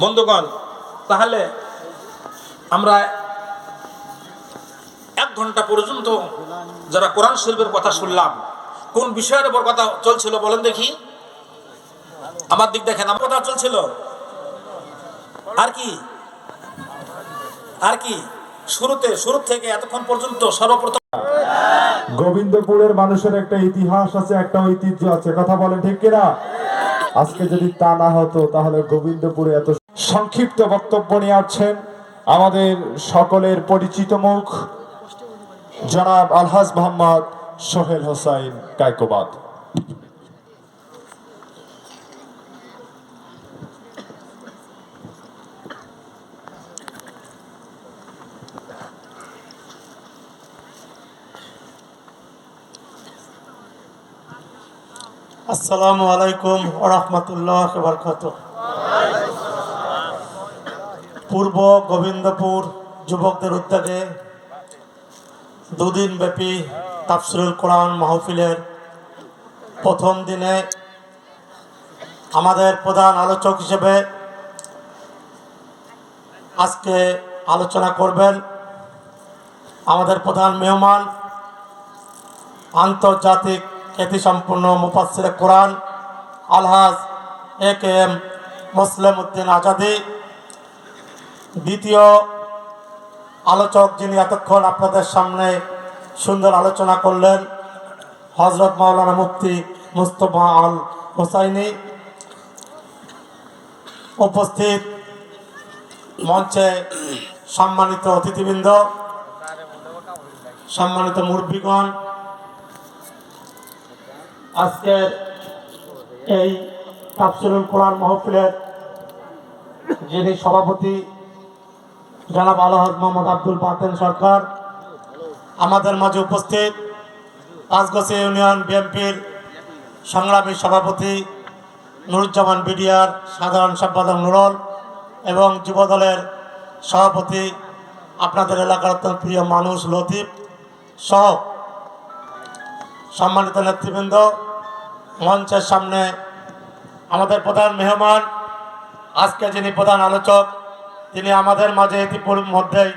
বন্ধুগণ তাহলে আমরা এক ঘণ্টা পর্যন্ত যারা কোরআন শরীফের কথা শুনলাম কোন বিষয়ের উপর কথা চলছিল বলেন দেখি? আমার দিক দেখেন আমার কথা চলছিল। আর কি? আর কি? শুরুতে, শুরু থেকে এতক্ষণ পর্যন্ত সর্বপ্রথম গোবিন্দপুরের মানুষের একটা ইতিহাস আছে, একটা ঐতিহ্য আছে। কথা বলেন ঠিক কিনা? আজকে যদি তা না হতো, তাহলে গোবিন্দপুরে এত সংক্ষিপ্ত বক্তব্য নিয়ে আসছেন আমাদের সকলের পরিচিত মুখ, জনাব আলহাজ মোহাম্মদ সোহেল হোসাইন কায়কোবাদ আসসালামু আলাইকুম ওরহমতুল্লাহ বরকত পূর্ব গোবিন্দপুর যুবকদের উদ্যোগে দুদিন ব্যাপী তাফসিরুল কোরআন মাহফিলের প্রথম দিনে আমাদের প্রধান আলোচক হিসেবে আজকে আলোচনা করবেন আমাদের প্রধান মেহমান আন্তর্জাতিক খ্যাতিসম্পন্ন মুফাসির কোরআন। আলহাজ এ কে এম মুসলিম উদ্দিন আজাদি। দ্বিতীয় আলোচক যিনি এতক্ষণ আপনাদের সামনে সুন্দর আলোচনা করলেন হজরত মাওলানা মুফতি মুস্তফা আল হোসাইনি। উপস্থিত মঞ্চে সম্মানিত অতিথিবৃন্দ, সম্মানিত মুরব্বীগণ আজকের এই তাফসিরুল কোরআন মাহফিলের যিনি সভাপতি জনাব আলহাজ মোহাম্মদ আব্দুল বাতেন সরকার, আমাদের মাঝে উপস্থিত পাঁচগছি ইউনিয়ন বিএনপির সংগ্রামী সভাপতি নুরুজ্জামান বিডিআর, সাধারণ সম্পাদক নুরল এবং যুবদলের সভাপতি আপনাদের এলাকার অত্যন্ত প্রিয় মানুষ লতিফ সহ সম্মানিত নেতৃবৃন্দ। মঞ্চের সামনে আমাদের প্রধান মেহমান, আজকে যিনি প্রধান আলোচক, তিনি আমাদের মাঝে ইতিপূর্ব মধ্যেই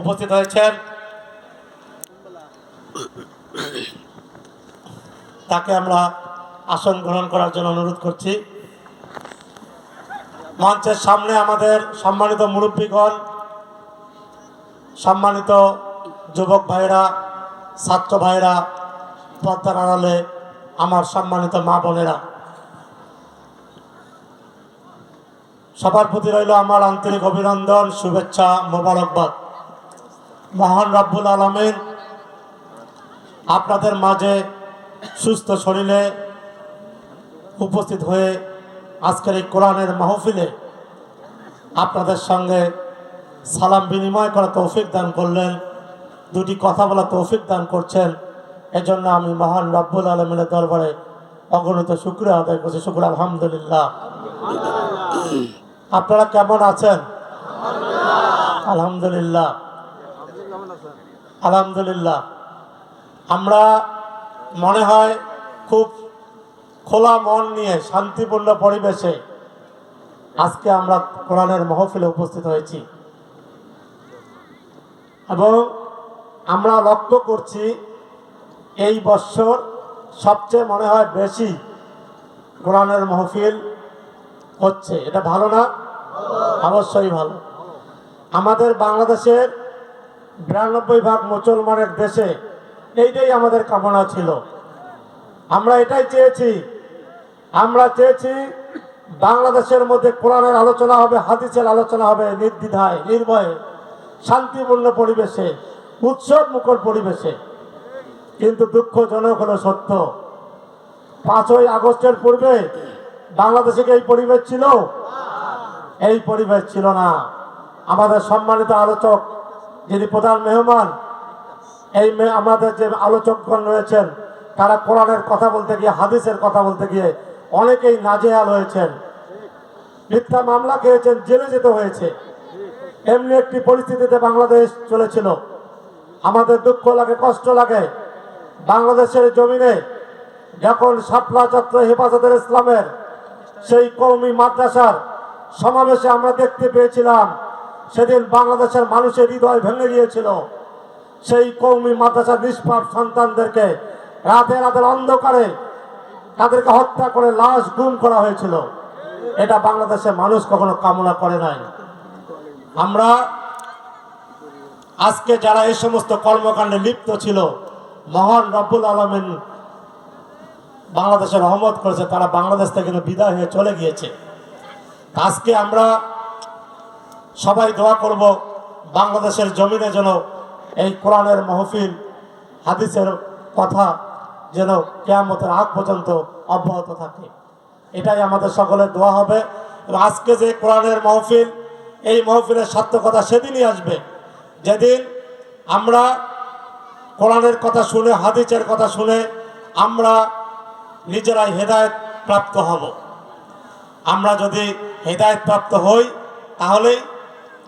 উপস্থিত হয়েছেন। তাকে আমরা আসন গ্রহণ করার জন্য অনুরোধ করছি। মঞ্চের সামনে আমাদের সম্মানিত মুরব্বীগণ, সম্মানিত যুবক ভাইরা ছাত্র ভাইরা পদ্মার আড়ালে আমার সম্মানিত মা বোনেরা। সবার প্রতি রইল আমার আন্তরিক অভিনন্দন, শুভেচ্ছা, মোবারকবাদ। মহান রব্বুল আলমিন, আপনাদের মাঝে সুস্থ শরীরে উপস্থিত হয়ে আজকের এই কোরআনের মাহফিলে আপনাদের সঙ্গে সালাম বিনিময় করা তৌফিক দান করলেন, দুটি কথা বলা তৌফিক দান করছেন। এজন্য আমি মহান রব্বুল আলমিনের দরবারে অগণিত শুক্র আদায় করছি। শুক্র, আলহামদুলিল্লাহ। আপনারা কেমন আছেন? আলহামদুলিল্লাহ। আলহামদুলিল্লাহ। আমরা মনে হয় খুব খোলা মন নিয়ে, শান্তিপূর্ণ পরিবেশে আজকে আমরা কোরআনের মহফিলে উপস্থিত হয়েছি। এবং আমরা লক্ষ্য করছি এই বৎসর সবচেয়ে মনে হয় বেশি কোরআনের মহফিল হচ্ছে। এটা ভালো না? অবশ্যই ভালো। আমাদের বাংলাদেশের বিরানব্বই ভাগ মুসলমানের দেশে এইটাই আমাদের কামনা ছিল। আমরা এটাই চেয়েছি। আমরা চেয়েছি বাংলাদেশের মধ্যে কোরআনের আলোচনা হবে, হাদিসের আলোচনা হবে নির্দ্বিধায়, নির্ভয়ে, শান্তিপূর্ণ পরিবেশে উৎসব মুখর পরিবেশে। কিন্তু দুঃখজনক হলো সত্য। পাঁচই আগস্টের পূর্বে বাংলাদেশে এই পরিবেশ ছিল? এই পরিবেশ ছিল না। আমাদের সম্মানিত আলোচক, যিনি প্রধান মেহমান, এই আমাদের যে আলোচকগণ রয়েছেন, তারা কোরআনের কথা বলতে গিয়ে, হাদিসের কথা বলতে গিয়ে অনেকেই নাজেহাল হয়েছেন। মিথ্যা মামলা খেয়েছেন, জেলে যেতে হয়েছে। এমনি একটি পরিস্থিতিতে বাংলাদেশ চলেছিল। আমাদের দুঃখ লাগে, কষ্ট লাগে। বাংলাদেশের জমিনে যখন শাপলা চত্র হেফাজতের ইসলামের সেই কৌমি মাদ্রাসার সমাবেশে আমরা দেখতে পেয়েছিলাম, সেদিন বাংলাদেশের মানুষের হৃদয় ভেঙে গিয়েছিল। সেই কৌমি মাদ্রাসার নিষ্পাপ সন্তানদেরকে রাতে রাতের অন্ধকারে তাদেরকে হত্যা করে লাশ গুম করা হয়েছিল। এটা বাংলাদেশের মানুষ কখনো কামনা করে নাই। আমরা আজকে যারা এই সমস্ত কর্মকাণ্ডে লিপ্ত ছিল মহান রব্বুল আলমিন বাংলাদেশের রহমত করেছে, তারা বাংলাদেশ থেকে বিদায় হয়ে চলে গিয়েছে। আজকে আমরা সবাই দোয়া করব, বাংলাদেশের জমিনে যেন এই কোরআনের মহফিল, হাদিসের কথা যেন কেয়ামতের আগ পর্যন্ত অব্যাহত থাকে। এটাই আমাদের সকলের দোয়া হবে। এবং আজকে যে কোরআনের মহফিল, এই মহফিলের সার্থকতা সেদিনই আসবে। যেদিন আমরা কোরআনের কথা শুনে, হাদিসের কথা শুনে আমরা নিজেরাই হেদায়েত প্রাপ্ত হব। আমরা যদি হেদায়েত প্রাপ্ত হই, তাহলেই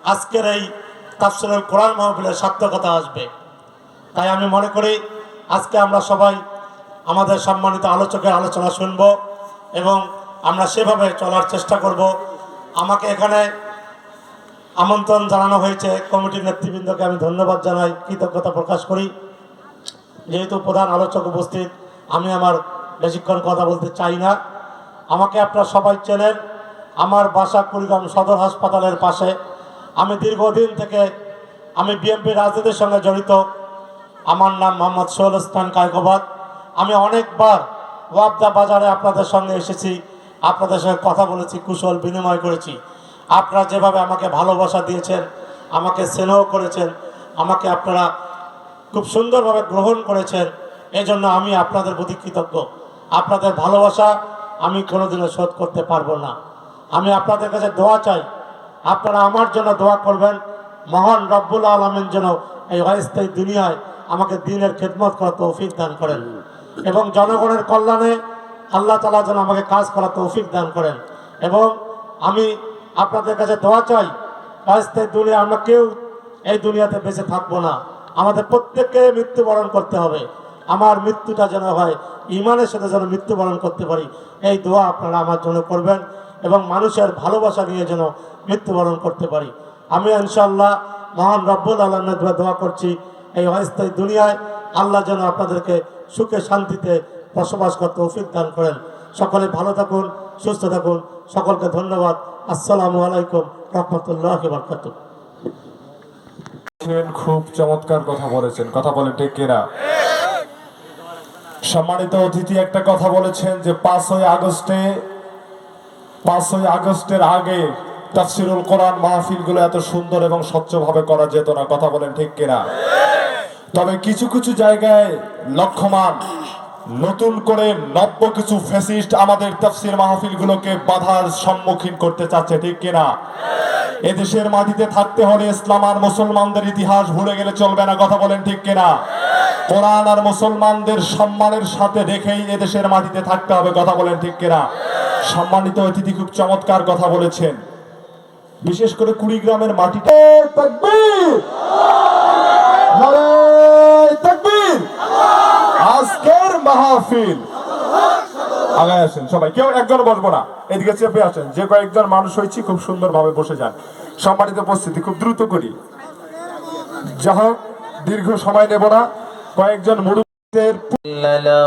আজকের এই তাফসিরুল কোরআন মাহফিলের সার্থকতা আসবে। তাই আমি মনে করি, আজকে আমরা সবাই আমাদের সম্মানিত আলোচকের আলোচনা শুনব এবং আমরা সেভাবে চলার চেষ্টা করব। আমাকে এখানে আমন্ত্রণ জানানো হয়েছে কমিটির নেতৃবৃন্দকে আমি ধন্যবাদ জানাই, কৃতজ্ঞতা প্রকাশ করি। যেহেতু প্রধান আলোচক উপস্থিত, আমি আমার বেশিক্ষণ কথা বলতে চাই না। আমাকে আপনারা সবাই চেনেন, আমার বাসা কুড়িগ্রাম সদর হাসপাতালের পাশে। আমি দীর্ঘদিন থেকে আমি বিএনপি রাজনীতির সঙ্গে জড়িত। আমার নাম মোহাম্মদ সোহেল ইসলাম কায়কোবাদ। আমি অনেকবার ওয়াবদা বাজারে আপনাদের সঙ্গে এসেছি, আপনাদের সঙ্গে কথা বলেছি, কুশল বিনিময় করেছি। আপনারা যেভাবে আমাকে ভালোবাসা দিয়েছেন, আমাকে স্নেহ করেছেন, আমাকে আপনারা খুব সুন্দরভাবে গ্রহণ করেছেন। এজন্য আমি আপনাদের প্রতি কৃতজ্ঞ। আপনাদের ভালোবাসা আমি কোনোদিনও শোধ করতে পারব না। আমি আপনাদের কাছে দোয়া চাই। আপনারা আমার জন্য দোয়া করবেন। মহান রব্বুল আলমের জন্য এই অস্থায়ী দুনিয়ায় আমাকে দিনের খেদমত করার তৌফিক দান করেন এবং জনগণের কল্যাণে আল্লাহ তালা যেন আমাকে কাজ করার তৌফিক দান করেন। এবং আমি আপনাদের কাছে দোয়া চাই, অস্থায়ী দুনিয়া আমরা কেউ এই দুনিয়াতে বেঁচে থাকব না। আমাদের প্রত্যেককে মৃত্যুবরণ করতে হবে। আমার মৃত্যুটা যেন হয়, ইমানের সাথে যেন মৃত্যুবরণ করতে পারি। এই দোয়া আপনারা আমার জন্য করবেন এবং মানুষের ভালোবাসা নিয়ে যেন মৃত্যুবরণ করতে পারি। আমি ইনশাল্লাহ মহান রব্বুল আলমের দোয়া করছি, এই অস্থায়ী দুনিয়ায় আল্লাহ যেন আপনাদেরকে সুখে শান্তিতে বসবাস করতে অফিক দান করেন। সকলে ভালো থাকুন, সুস্থ থাকুন। সকলকে ধন্যবাদ। আসসালামু আলাইকুম রহমতুল্লাহ বরকাতুহ। ছিলেন, খুব চমৎকার কথা বলেছেন। কথা বলে ঠিক কিনা? সম্মানিত অতিথি একটা কথা বলেছেন যে পাঁচই আগস্টে পাঁচই আগস্টের আগে তাফসিরুল কোরআন মাহফিলগুলো এত সুন্দর এবং স্বচ্ছভাবে করা যেত না। কথা বলেন ঠিক কিনা? তবে কিছু কিছু জায়গায় লক্ষ্যমান নতুন করে নব্য কিছু ফ্যাসিস্ট আমাদের তাফসির মাহফিলগুলোকে বাধার সম্মুখীন করতে চাচ্ছে, ঠিক কিনা? এদেশের মাটিতে থাকতে হলে ইসলাম আর মুসলমানদের ইতিহাস ভুলে গেলে চলবে না, কথা বলেন ঠিক কিনা? কোরআন আর মুসলমানদের সম্মানের সাথে রেখেই এদেশের মাটিতে থাকতে হবে, কথা বলেন ঠিক কিনা? সম্মানিত অতিথি খুব চমৎকার কথা বলেছেন। বিশেষ করে কুড়িগ্রামের মাটিতে মাহফিল। আগায় আসেন সবাই, কেউ একজন বসবো না। এদিকে চেপে আসেন, যে কয়েকজন মানুষ হয়েছি খুব সুন্দরভাবে বসে যান। সম্মানিত উপস্থিতি, খুব দ্রুত করি। যা হোক, দীর্ঘ সময় নেব না। কয়েকজন মুরুব্বীদের له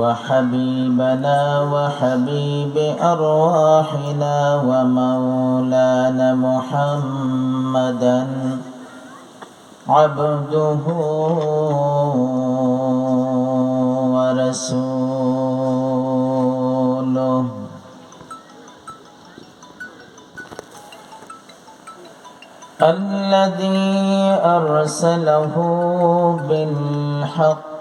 وحبيبنا وحبيب أرواحنا ومولانا محمدا عبده ورسوله. الذي أرسله بالحق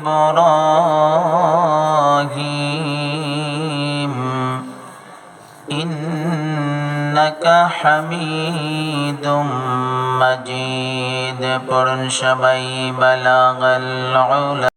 إبراهيم إنك حميد مجيد برن شبي بلغ العلا